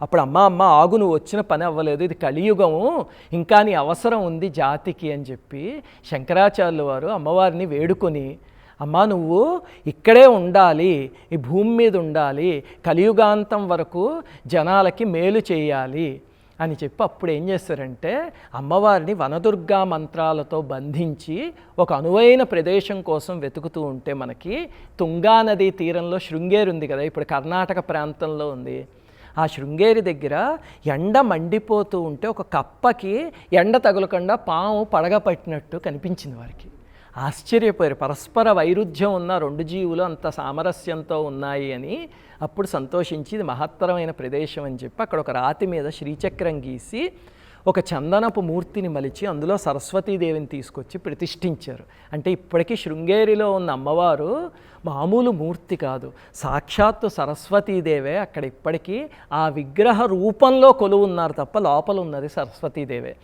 అప్పుడు అమ్మ అమ్మ ఆగు నువ్వు వచ్చిన పని అవ్వలేదు ఇది కలియుగము ఇంకా నీ అవసరం ఉంది జాతికి అని చెప్పి శంకరాచార్యుల వారు అమ్మవారిని వేడుకొని అమ్మా నువ్వు ఇక్కడే ఉండాలి ఈ భూమి మీద ఉండాలి కలియుగాంతం వరకు జనాలకి మేలు చేయాలి అని చెప్పి అప్పుడు ఏం చేస్తారంటే అమ్మవారిని వనదుర్గా మంత్రాలతో బంధించి ఒక అనువైన ప్రదేశం కోసం వెతుకుతూ ఉంటే మనకి తుంగా నదీ తీరంలో శృంగేరి ఉంది కదా ఇప్పుడు కర్ణాటక ప్రాంతంలో ఉంది. ఆ శృంగేరి దగ్గర ఎండ మండిపోతూ ఉంటే ఒక కప్పకి ఎండ తగులకుండా పాము పడగ పట్టినట్టు కనిపించింది వారికి. ఆశ్చర్యపోయారు. పరస్పర వైరుధ్యం ఉన్న రెండు జీవులు అంత సామరస్యంతో ఉన్నాయి అని అప్పుడు సంతోషించి ఇది మహత్తరమైన ప్రదేశం అని చెప్పి అక్కడ ఒక రాతి మీద శ్రీచక్రం గీసి ఒక చందనపు మూర్తిని మలిచి అందులో సరస్వతీదేవిని తీసుకొచ్చి ప్రతిష్ఠించారు. అంటే ఇప్పటికీ శృంగేరిలో ఉన్న అమ్మవారు మామూలు మూర్తి కాదు. సాక్షాత్తు సరస్వతీదేవే. అక్కడ ఇప్పటికీ ఆ విగ్రహ రూపంలో కొలువు ఉన్నారు తప్ప లోపల ఉన్నది సరస్వతీదేవే.